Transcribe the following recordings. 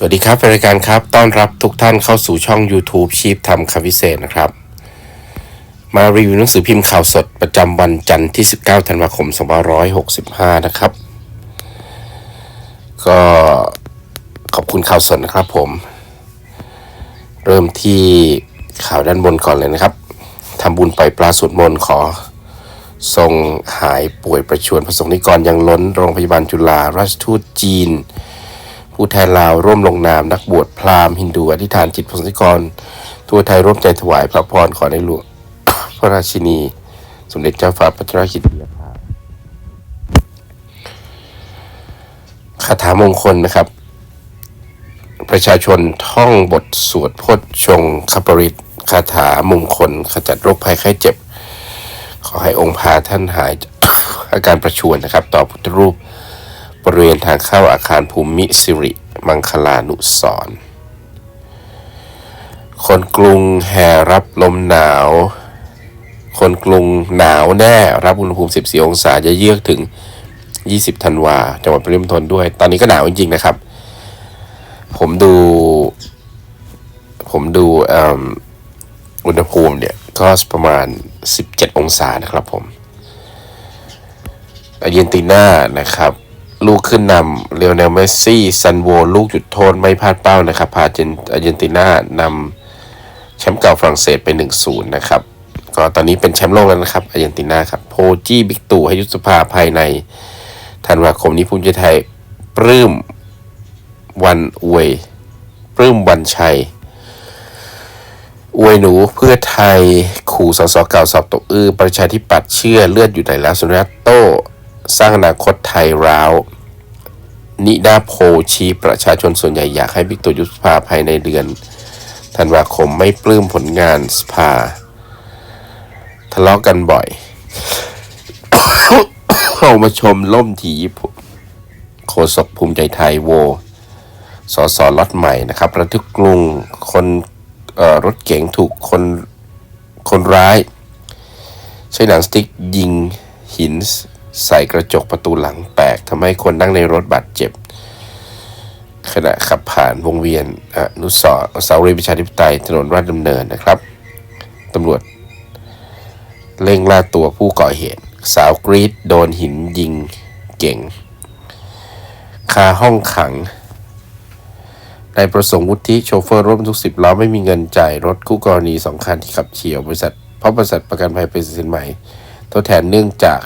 สวัสดีครับรายการครับ ต้อนรับทุกท่านเข้าสู่ช่อง YouTube ชีพทำคำพิเศษนะครับ มารีวิวหนังสือพิมพ์ข่าวสดประจำวันจันทร์ที่ 19 ธันวาคม 2565 นะครับ ก็ขอบคุณข่าวสดนะครับผม เริ่มที่ข่าวด้านบนก่อนเลยนะครับทำบุญปล่อยปลาสวดมนขอ ทรงหายป่วยประชวรประสงค์นิกรยังล้นโรงพยาบาลจุฬาราชทูตจีน ผู้แทนลาวร่วมลงนาม นักบวชพราหมณ์ฮินดูอธิษฐานจิตประสงค์นิกร ทั่วไทยร่วมใจถวายพระพรขอในหลวงพระราชินี สมเด็จเจ้าฟ้าพัชรกิติยาภาคาถามงคลนะครับ ประชาชนท่องบทสวดพจน์ชงคปริตคาถามงคล ขจัดโรคภัยไข้เจ็บ ขอให้องค์พาท่านหายอาการประชวรนะครับ ต่อพุทธรูป บริเวณทางเข้าอาคารภูมิสิริ มังคลานุสรคนกรุงแห่รับลมหนาว คนกรุงหนาวแน่รับอุณหภูมิ 14 องศาจะเยือกถึง 20 ธันวาจังหวัดปริมณฑลด้วย ตอนนี้ก็หนาวจริงๆนะครับ ผมดู ผมดูเอิ่มอุณหภูมิเนี่ย ก็ประมาณ 17 องศานะครับผมอาร์เจนตินานะครับ ลูกขึ้นนำเรียวเนลเมสซี่ซันโวลูกจุดโทษไม่พลาดเป้านะครับพาอาร์เจนอาร์เจนตินานำแชมป์เก่าฝรั่งเศสไป1-0นะครับก็ตอนนี้เป็นแชมป์โลกแล้วนะครับอาร์เจนตินาครับโพจี้บิ๊กตู่ให้ยุบสภาภายในธันวาคมนี้ภูมิใจไทยปลื้มวันอวยปลื้มวันชัยอวยหนูเพื่อไทยขู่สสเก่าสอบตกอื้อประชาธิปัตย์เชื่อเลือดอยู่ไหนแล้วสุนัขโต สร้างอนาคตไทยร้าว นิดาโพชี้ประชาชนส่วนใหญ่อยากให้บิ๊กตู่ยุบสภาภายในเดือนธันวาคมไม่ปลื้มผลงานสภา ทะเลาะกันบ่อยเข้ามาชมล่มถีโคศกภูมิใจไทยโวสอสอล็อตใหม่นะครับระทึกกรุงคนรถเก๋งถูกคนคนร้าย ใช้หนังสติ๊กยิงหิน ใส่กระจกประตูหลังแตกทำให้คนนั่งในรถบาดเจ็บ ขณะขับผ่านวงเวียนอนุสรณ์อสาวรีประชาธิปไตยถนนราชดำเนินนะครับตำรวจเร่งล่าตัวผู้ก่อเหตุ สาวกรีดโดนหินยิงเก่ง คาห้องขังนายประสงค์วุฒิโชเฟอร์รถบรรทุกสิบล้อไม่มีเงินจ่ายรถคู่กรณีสองคันที่ขับเฉียวบริษัทเพราะบริษัทประกันภัยเป็นสินใหม่ทดแทนเนื่องจาก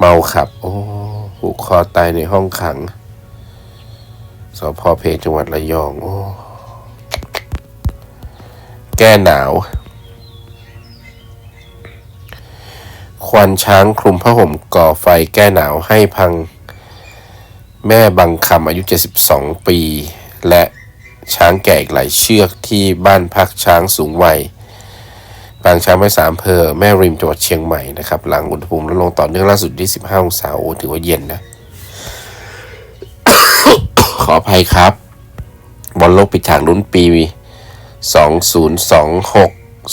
เมาขับ โอ้ผูกคอตายในห้องขังสพเพจังหวัดระยอง โอ้ แก้หนาว ควันช้างคลุมผ้าห่มก่อไฟแก้หนาวให้พัง แม่บังคำอายุ 72 ปี และช้างแก่อีกหลายเชือกที่บ้านพักช้างสูงวัยางช้างแม่สามเภอแม่ริมจังหวัดเชียงใหม่นะครับหลังอุณหภูมิลดลงต่อเนื่องล่าสุดที่15องศาโอ้ถือว่าเย็นนะ ขออภัยครับ บอลโลกปิดฉากลุ้นปี 2026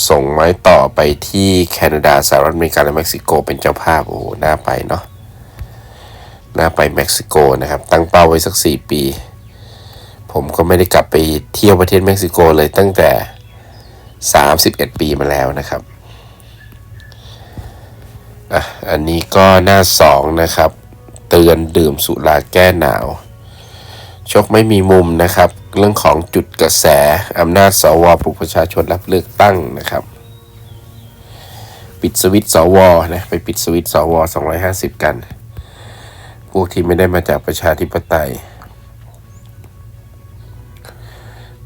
ส่งไม้ต่อไปที่แคนาดาสหรัฐอเมริกาและเม็กซิโกเป็นเจ้าภาพโอ้โหน่าไปเนาะน่าไปเม็กซิโกนะครับ ตั้งเป้าไว้สักสี่ปี ผมก็ไม่ได้กลับไปเที่ยวประเทศเม็กซิโกเลยตั้งแต่ 31 ปีมาแล้วนะครับอะอันนี้ก็หน้าสองนะครับ เตือนดื่มสุราแก้หนาว ชกไม่มีมุมนะครับ เรื่องของจุดกระแสอำนาจสวปลุกประชาชนรับเลือกตั้งนะครับ ปิดสวิตสวนะไปปิดสวิตสว250 กัน พวกที่ไม่ได้มาจากประชาธิปไตย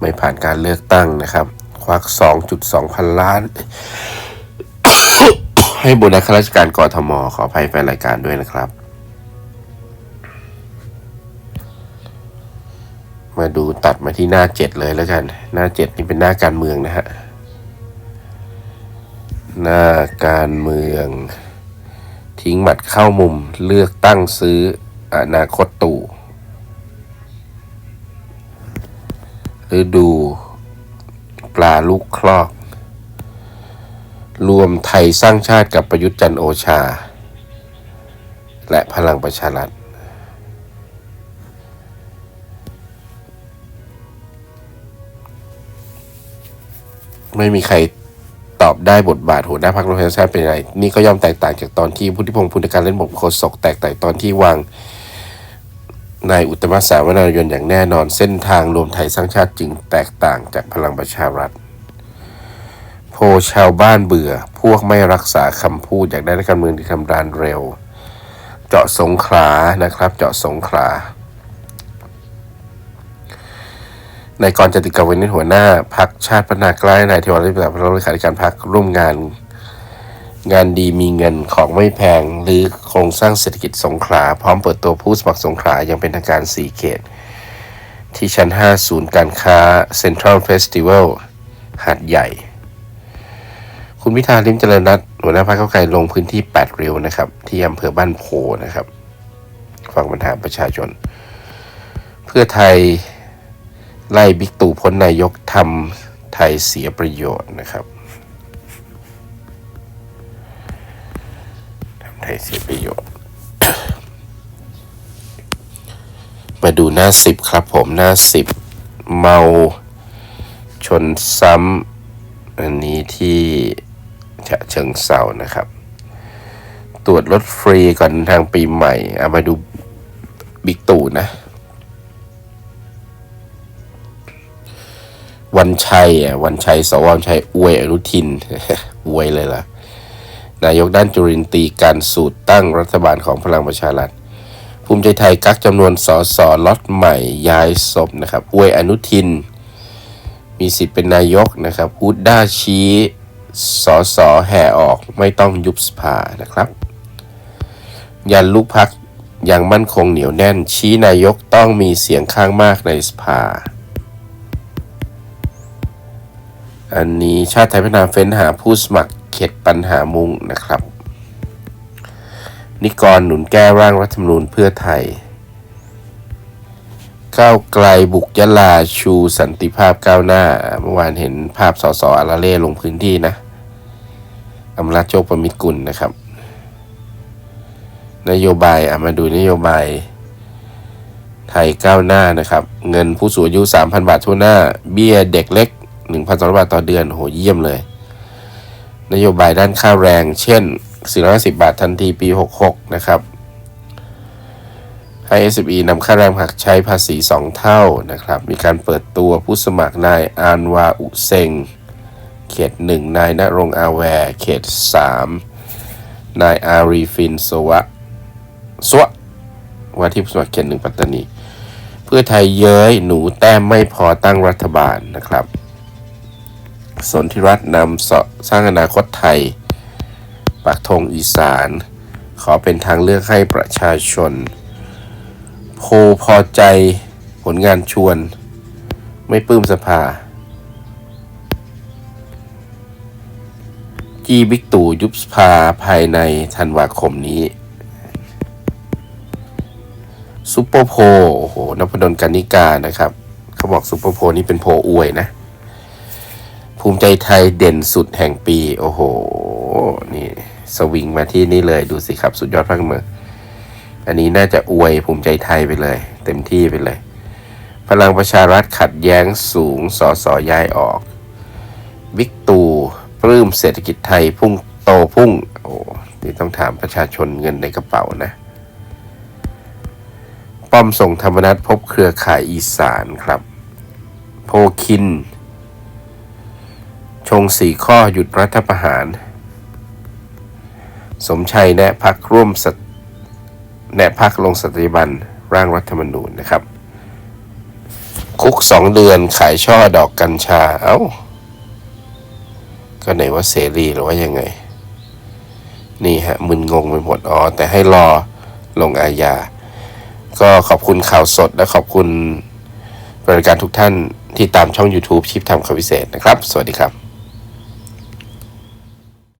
ไม่ผ่านการเลือกตั้งนะครับ ควัก 2.2 พันล้าน ให้บุญข้าราชการกรทม ขออภัยแฟนรายการด้วยนะครับ มาดูตัดมาที่หน้าเจ็ดเลยแล้วกัน หน้าเจ็ดนี่เป็นหน้าการเมืองนะฮะ หน้าการเมือง ทิ้งหมัดเข้ามุมเลือกตั้งซื้ออนาคตตู่หรือดู ลาลูกคลอก รวมไทยสร้างชาติกับประยุทธ์จันโอชา และพลังประชารัฐไม่มีใครตอบได้บทบาทหัวหน้าพรรครัฐบาลเป็นไร นี่ก็ย่อมแตกต่างจากตอนที่พุทธิพงศ์พุทธการเล่นบทโคศกแตกต่างตอนที่วาง นายอุตตมสาวนายนอย่างแน่นอนเส้นทางรวมไทยสร้างชาติจึงแตกต่างจากพลังประชารัฐ โพชาวบ้านเบื่อ พวกไม่รักษาคำพูดอยากได้นักการเมืองที่ทำรานเร็ว เจาะสงขลานะครับ เจาะสงขลานายกรจติกาวินิหัวหน้าพักชาติพัฒนากล้านายเทวันริบพระเลขาธิการพักร่วมงาน งานดีมีเงินของไม่แพง หรือโครงสร้างเศรษฐกิจสงขลา พร้อมเปิดตัวผู้สมัครสงขลายังเป็นทางการ 4 เขต ที่ชั้น 5 ศูนย์การค้าเซ็นทรัลเฟสติวัลหาดใหญ่ คุณพิธาลิมเจริญรัตน์หัวหน้าพรรคเก้าไกลลงพื้นที่8ริ้วนะครับ ที่อำเภอบ้านโพนะครับฟังปัญหาประชาชน เพื่อไทยไล่บิ๊กตู่พ้นนายกทำไทยเสียประโยชน์นะครับ ทำไทยเสียประโยชน์ มาดูหน้าสิบครับผมหน้าสิบเมาชนซ้ำอันนี้ที่ฉะเชิงเซานะครับ ตรวจรถฟรีก่อนทางปีใหม่เอามาดูบิ๊กตู่นะ วันชัยอะวันชัยสววันชัยอวยอนุทิน อวยเลยล่ะ นายกด้านจุรินทร์ตีการสูตรตั้งรัฐบาลของพลังประชารัฐภูมิใจไทยกักจำนวนสสล็อตใหม่ย้ายศพนะครับอวยอนุทิน มีสิทธิ์เป็นนายกนะครับอุดด้าชี้สสแห่ออกไม่ต้องยุบสภานะครับ ยันลูกพักยังมั่นคงเหนียวแน่น ชี้นายกต้องมีเสียงข้างมากในสภา อันนี้ชาติไทยพัฒนาเฟ้นหาผู้สมัคร เขตปัญหามุงนะครับ นิกรหนุนแก้ร่างรัฐธรรมนูญเพื่อไทย ก้าวไกลบุกยะลาชูสันติภาพก้าวหน้า เมื่อวานเห็นภาพสสอาราเล่ลงพื้นที่นะอำราจโชคประมิตรกุลนะครับ นโยบายอะมาดูนโยบายไทยก้าวหน้านะครับ เงินผู้สูงอายุ 3,000 บาททั่วหน้า เบี้ยเด็กเล็ก 1,200 บาทต่อเดือนโหเยี่ยมเลย นโยบายด้านค่าแรง เช่น 450 บาททันทีปี 66 นะครับให้ SME นำค่าแรงหักใช้ภาษี 2 เท่านะครับ มีการเปิดตัวผู้สมัครนายอานวาอุเซง เขต 1 นายณรงอาแวร์ เขต 3 นายอารีฟินสวะสวะว่าที่ผู้สมัครเขตหนึ่งปัตตานี เพื่อไทยเย้ยหนูแต้มไม่พอตั้งรัฐบาลนะครับ สนธิรัตน์นำสร้างอนาคตไทย ปักธงอีสาน ขอเป็นทางเลือกให้ประชาชน โพพอใจผลงานชวน ไม่ปลื้มสภา จีบิ๊กตู่ยุบสภาภายในธันวาคมนี้ ซุปเปอร์โพโอ้โหนพดลกันนิกานะครับ เขาบอกซุปเปอร์โพนี่เป็นโพอวยนะ ภูมิใจไทยเด่นสุดแห่งปี โอ้โห นี่สวิงมาที่นี่เลยดูสิครับสุดยอดพักเมืองอันนี้น่าจะอวยภูมิใจไทยไปเลย เต็มที่ไปเลย พลังประชารัฐขัดแย้งสูงสอสอย้ายออกวิกตูปลื้มเศรษฐกิจไทยพุ่งโตพุ่ง โอ้นี่ต้องถามประชาชนเงินในกระเป๋านะ ป้อมส่งธรรมนัฐพบเครือข่ายอีสานครับ โพคิน ชงสี่ข้อหยุดรัฐประหาร สมชัยแนะพักร่วมแนะพักลงสติบันร่างรัฐธรรมนูญนะครับ คุกสองเดือนขายช่อดอกกัญชา เอา้า ก็ไหนว่าเสรีหรือว่ายังไง นี่ฮะมึนงงไปหมดอ๋อแต่ให้รอลงอาญา ก็ขอบคุณข่าวสดและขอบคุณบริการทุกท่านที่ตามช่อง YouTube ชิปทำข่าวพิเศษนะครับ สวัสดีครับ